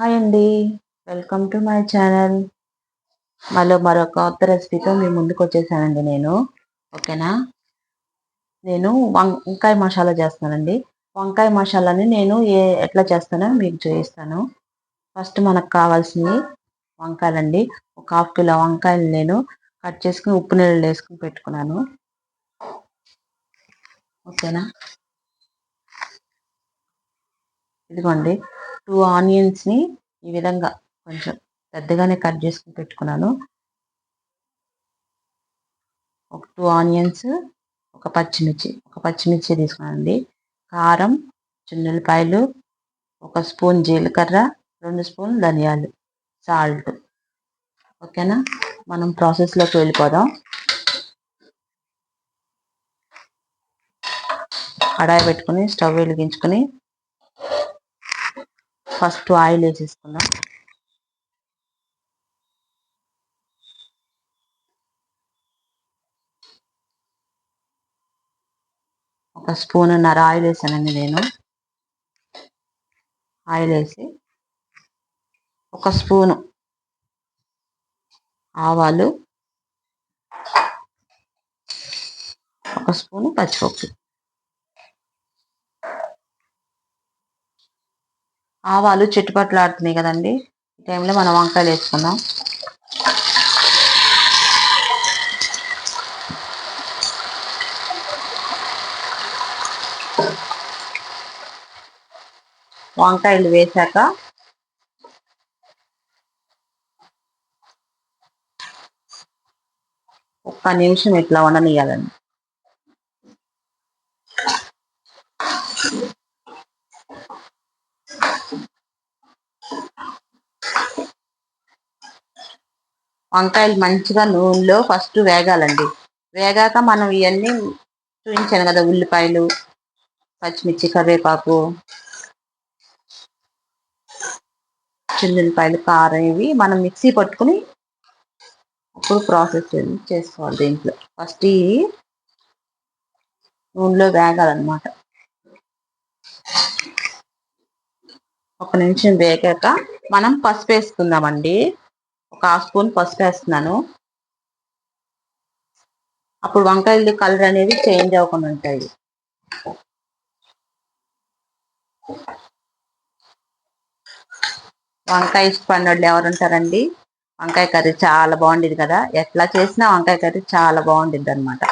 Hi అండి. Welcome to my channel మళ్ళీ మరొక కొత్త రెసిపీతో మీ ముందుకు వచ్చేసానండి నేను. ఓకేనా? నేను వంకాయ మసాలా చేస్తానండి వంకాయ మసాలాని నేను ఏ ఎట్లా చేస్తానో మీకు చూపిస్తాను. ఫస్ట్ మనకు కావాల్సింది వంకాయలండి. ఒక హాఫ్ కిలో వంకాయలు నేను కట్ చేసుకుని ఉప్పు నీళ్ళు వేసుకుని పెట్టుకున్నాను. ఓకేనా? ఇదిగోండి. టూ ఆనియన్స్ని ఈ విధంగా కొంచెం పెద్దగానే కట్ చేసుకుని పెట్టుకున్నాను. ఒక టూ ఆనియన్స్ ఒక పచ్చిమిర్చి ఒక పచ్చిమిర్చి తీసుకున్నానండి. కారం చిన్నెల్లిపాయలు ఒక స్పూన్ జీలకర్ర రెండు స్పూన్ ధనియాలు సాల్ట్. ఓకేనా? మనం ప్రాసెస్లోకి వెళ్ళిపోదాం. కడాయి పెట్టుకుని స్టవ్ వెలిగించుకొని ఫస్ట్ ఆయిల్ వేసేసుకుందాం. ఒక స్పూన్ నర ఆయిల్ వేసానండి నేను. ఆయిల్ వేసి ఒక స్పూను ఆవాలు ఒక స్పూను పచ్చిపప్పు. ఆవాలు చిట్టుపట్లు ఆడుతున్నాయి కదండి. ఈ టైంలో మనం వంకాయలు వేసుకుందాం. వంకాయలు వేశాక ఒక్క నిమిషం ఇట్లా ఉండనియాలండి వంకాయలు మంచిగా నూనెలో ఫస్ట్ వేగాలండి. వేగాక మనం ఇవన్నీ చూపించాను కదా ఉల్లిపాయలు పచ్చిమిర్చి కరివేపాకు చిల్లుల్లిపాయలు కారం ఇవి మనం మిక్సీ పట్టుకుని అప్పుడు ప్రాసెస్ చేసుకోవాలి దీంట్లో. ఫస్ట్ ఇవి నూనెలో వేగాలన్నమాట. ఒక నిమిషం వేగాక మనం పసుపు వేసుకుందామండి. ఒక హాఫ్ స్పూన్ పసుపు వేస్తున్నాను. అప్పుడు వంకాయలు కలర్ అనేది చేంజ్ అవ్వకుండా ఉంటాయి. వంకాయ ఇష్టపడిన ఎవరుంటారండి వంకాయ కర్రీ చాలా బాగుండేది కదా? ఎట్లా చేసినా వంకాయ కర్రీ చాలా బాగుండిద్ది అనమాట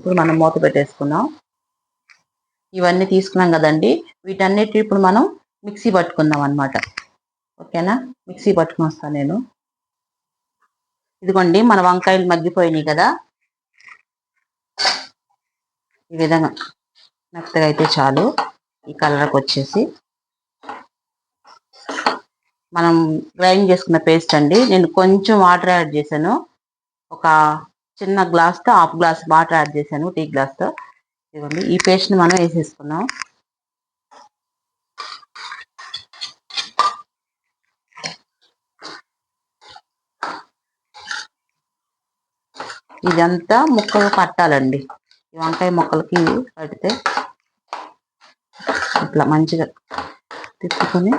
ఇప్పుడు మనం మూత పెట్టేసుకున్నాం ఇవన్నీ తీసుకున్నాం కదండి. వీటన్నిటి ఇప్పుడు మనం మిక్సీ పట్టుకుందాం అనమాట ఓకేనా? మిక్సీ పట్టుకుని వస్తాను నేను. ఇదిగోండి మన వంకాయలు మగ్గిపోయినాయి కదా. ఈ విధంగా మెత్తగా అయితే చాలు. ఈ కలర్కి వచ్చేసి. మనం గ్రైండ్ చేసుకున్న పేస్ట్ అండి. నేను కొంచెం వాటర్ యాడ్ చేశాను. ఒక చిన్న గ్లాస్తో హాఫ్ గ్లాస్ వాటర్ యాడ్ చేశాను టీ గ్లాస్తో. ఇవ్వండి ఈ పేస్ట్ని మనం వేసేసుకున్నాం. ఇదంతా ముక్కలు పట్టాలండి. ఈ వంకాయ ముక్కలకి పడితే ఇట్లా మంచిగా తిప్పుకొని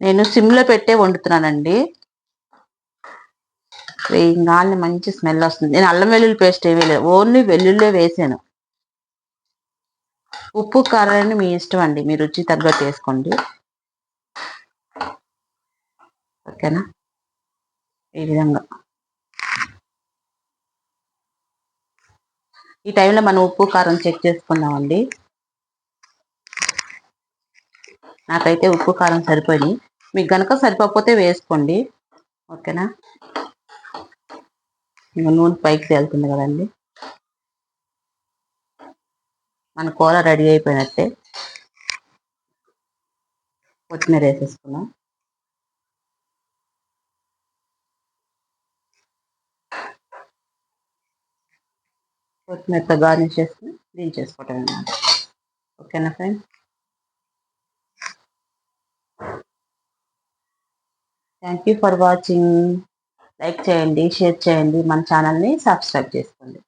నేను సిమ్లో పెట్టే వండుతున్నానండి. వేయంగానే మంచి స్మెల్ వస్తుంది. నేను అల్లం వెల్లుల్లి పేస్ట్ ఏమీ లేదు ఓన్లీ వెల్లుల్లే వేసాను. ఉప్పు కారాన్ని మీ ఇష్టం అండి. మీ రుచి తగ్గట్టు వేసుకోండి. ఓకేనా? ఈ విధంగా. ఈ టైంలో మనం ఉప్పు కారం చెక్ చేసుకుందామండి నాకైతే ఉప్పు కారం సరిపోయి మీకు కనుక సరిపోతే వేసుకోండి. ఓకేనా? ఇంకా నూనె పైకి తేలుతుంది కదండి. మన కూర రెడీ అయిపోయినట్టే. కొత్తిమీర వేసేసుకున్నాం కొత్తిమీరతో గార్నిష్ చేసుకుని దించేసుకోవటం అన్నమాట ఓకేనా friends? Thank you for watching like చేయండి షేర్ చేయండి. మన ఛానల్ని సబ్స్క్రైబ్ చేసుకోండి.